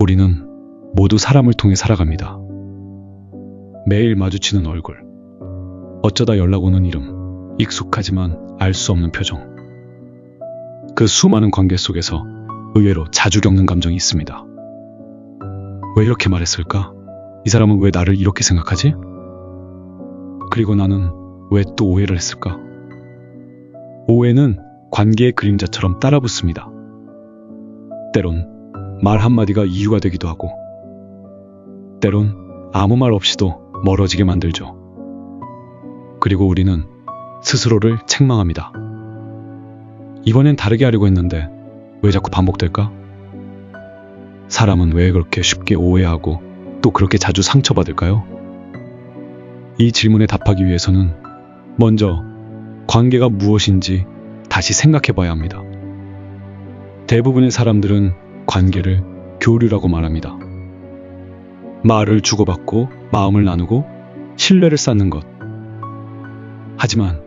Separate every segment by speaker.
Speaker 1: 우리는 모두 사람을 통해 살아갑니다. 매일 마주치는 얼굴, 어쩌다 연락 오는 이름, 익숙하지만 알 수 없는 표정. 그 수많은 관계 속에서 의외로 자주 겪는 감정이 있습니다. 왜 이렇게 말했을까? 이 사람은 왜 나를 이렇게 생각하지? 그리고 나는 왜 또 오해를 했을까? 오해는 관계의 그림자처럼 따라붙습니다. 때론 말 한마디가 이유가 되기도 하고, 때론 아무 말 없이도 멀어지게 만들죠. 그리고 우리는 스스로를 책망합니다. 이번엔 다르게 하려고 했는데 왜 자꾸 반복될까? 사람은 왜 그렇게 쉽게 오해하고 또 그렇게 자주 상처받을까요? 이 질문에 답하기 위해서는 먼저 관계가 무엇인지 다시 생각해 봐야 합니다. 대부분의 사람들은 관계를 교류라고 말합니다. 말을 주고받고 마음을 나누고 신뢰를 쌓는 것. 하지만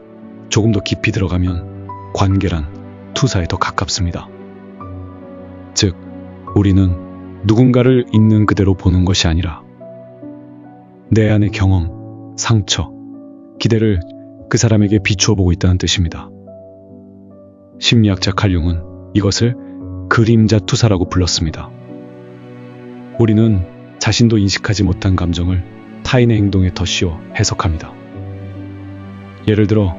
Speaker 1: 조금 더 깊이 들어가면 관계란 투사에 더 가깝습니다. 즉, 우리는 누군가를 있는 그대로 보는 것이 아니라 내 안의 경험, 상처, 기대를 그 사람에게 비추어 보고 있다는 뜻입니다. 심리학자 칼융은 이것을 그림자 투사라고 불렀습니다. 우리는 자신도 인식하지 못한 감정을 타인의 행동에 더 씌워 해석합니다. 예를 들어,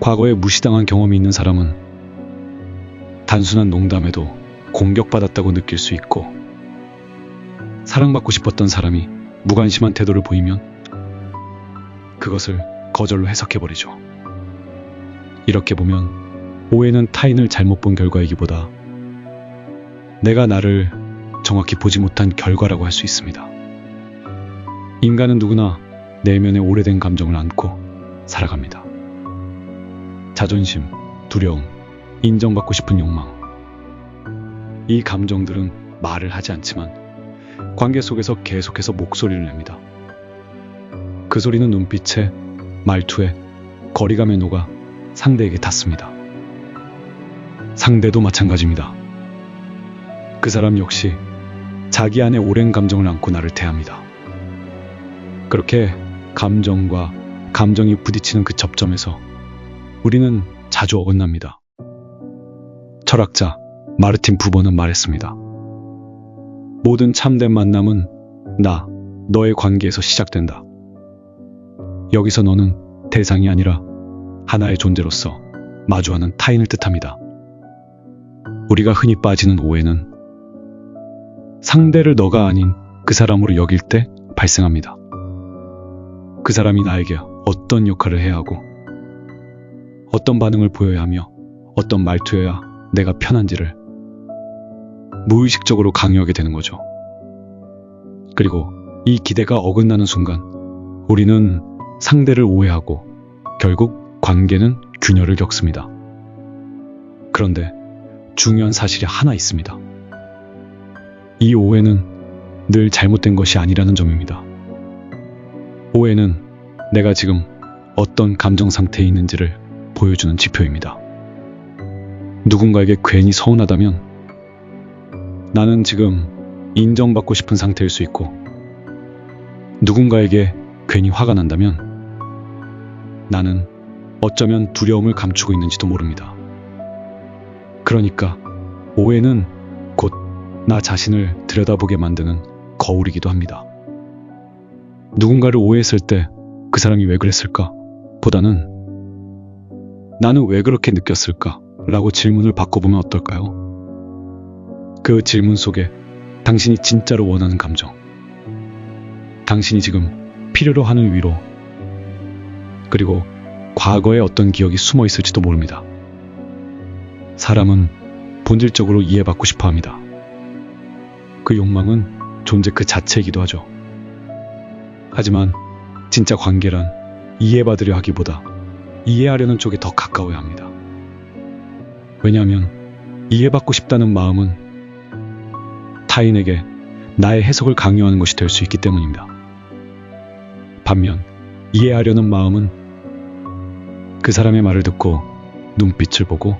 Speaker 1: 과거에 무시당한 경험이 있는 사람은 단순한 농담에도 공격받았다고 느낄 수 있고, 사랑받고 싶었던 사람이 무관심한 태도를 보이면 그것을 거절로 해석해버리죠. 이렇게 보면 오해는 타인을 잘못 본 결과이기보다 내가 나를 정확히 보지 못한 결과라고 할 수 있습니다. 인간은 누구나 내면의 오래된 감정을 안고 살아갑니다. 자존심, 두려움, 인정받고 싶은 욕망. 이 감정들은 말을 하지 않지만 관계 속에서 계속해서 목소리를 냅니다. 그 소리는 눈빛에, 말투에, 거리감에 녹아 상대에게 닿습니다. 상대도 마찬가지입니다. 그 사람 역시 자기 안에 오랜 감정을 안고 나를 대합니다. 그렇게 감정과 감정이 부딪히는 그 접점에서 우리는 자주 어긋납니다. 철학자 마르틴 부버는 말했습니다. 모든 참된 만남은 나, 너의 관계에서 시작된다. 여기서 너는 대상이 아니라 하나의 존재로서 마주하는 타인을 뜻합니다. 우리가 흔히 빠지는 오해는 상대를 너가 아닌 그 사람으로 여길 때 발생합니다. 그 사람이 나에게 어떤 역할을 해야 하고, 어떤 반응을 보여야 하며, 어떤 말투여야 내가 편한지를 무의식적으로 강요하게 되는 거죠. 그리고 이 기대가 어긋나는 순간, 우리는 상대를 오해하고, 결국 관계는 균열을 겪습니다. 그런데 중요한 사실이 하나 있습니다. 이 오해는 늘 잘못된 것이 아니라는 점입니다. 오해는 내가 지금 어떤 감정 상태에 있는지를 보여주는 지표입니다. 누군가에게 괜히 서운하다면 나는 지금 인정받고 싶은 상태일 수 있고 누군가에게 괜히 화가 난다면 나는 어쩌면 두려움을 감추고 있는지도 모릅니다. 그러니까 오해는 곧 나 자신을 들여다보게 만드는 거울이기도 합니다. 누군가를 오해했을 때 그 사람이 왜 그랬을까? 보다는 나는 왜 그렇게 느꼈을까? 라고 질문을 바꿔보면 어떨까요? 그 질문 속에 당신이 진짜로 원하는 감정, 당신이 지금 필요로 하는 위로, 그리고 과거의 어떤 기억이 숨어 있을지도 모릅니다. 사람은 본질적으로 이해받고 싶어 합니다. 그 욕망은 존재 그 자체이기도 하죠. 하지만 진짜 관계란 이해받으려 하기보다 이해하려는 쪽에 더 가까워야 합니다. 왜냐하면 이해받고 싶다는 마음은 타인에게 나의 해석을 강요하는 것이 될 수 있기 때문입니다. 반면 이해하려는 마음은 그 사람의 말을 듣고 눈빛을 보고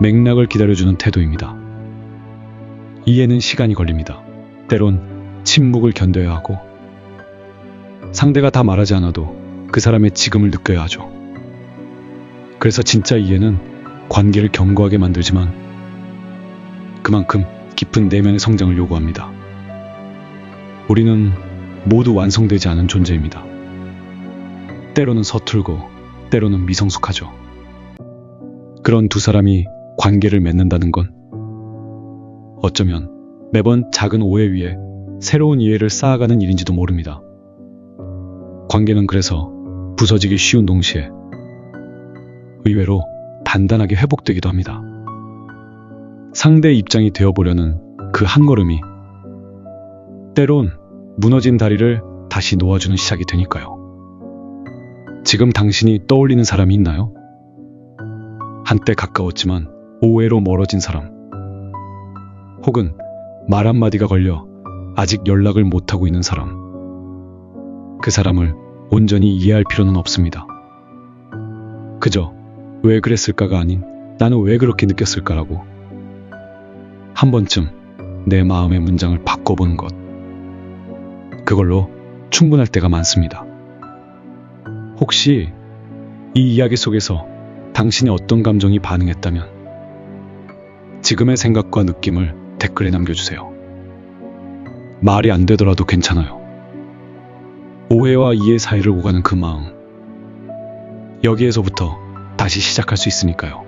Speaker 1: 맥락을 기다려주는 태도입니다. 이해는 시간이 걸립니다. 때론 침묵을 견뎌야 하고 상대가 다 말하지 않아도 그 사람의 지금을 느껴야 하죠. 그래서 진짜 이해는 관계를 견고하게 만들지만 그만큼 깊은 내면의 성장을 요구합니다. 우리는 모두 완성되지 않은 존재입니다. 때로는 서툴고 때로는 미성숙하죠. 그런 두 사람이 관계를 맺는다는 건 어쩌면 매번 작은 오해 위에 새로운 이해를 쌓아가는 일인지도 모릅니다. 관계는 그래서 부서지기 쉬운 동시에 의외로 단단하게 회복되기도 합니다. 상대 입장이 되어보려는 그 한 걸음이 때론 무너진 다리를 다시 놓아주는 시작이 되니까요. 지금 당신이 떠올리는 사람이 있나요? 한때 가까웠지만 오해로 멀어진 사람. 혹은 말 한마디가 걸려 아직 연락을 못하고 있는 사람. 그 사람을 온전히 이해할 필요는 없습니다. 그저 왜 그랬을까가 아닌 나는 왜 그렇게 느꼈을까라고 한 번쯤 내 마음의 문장을 바꿔보는 것. 그걸로 충분할 때가 많습니다. 혹시 이 이야기 속에서 당신의 어떤 감정이 반응했다면 지금의 생각과 느낌을 댓글에 남겨주세요. 말이 안 되더라도 괜찮아요. 오해와 이해 사이를 오가는 그 마음. 여기에서부터 다시 시작할 수 있으니까요.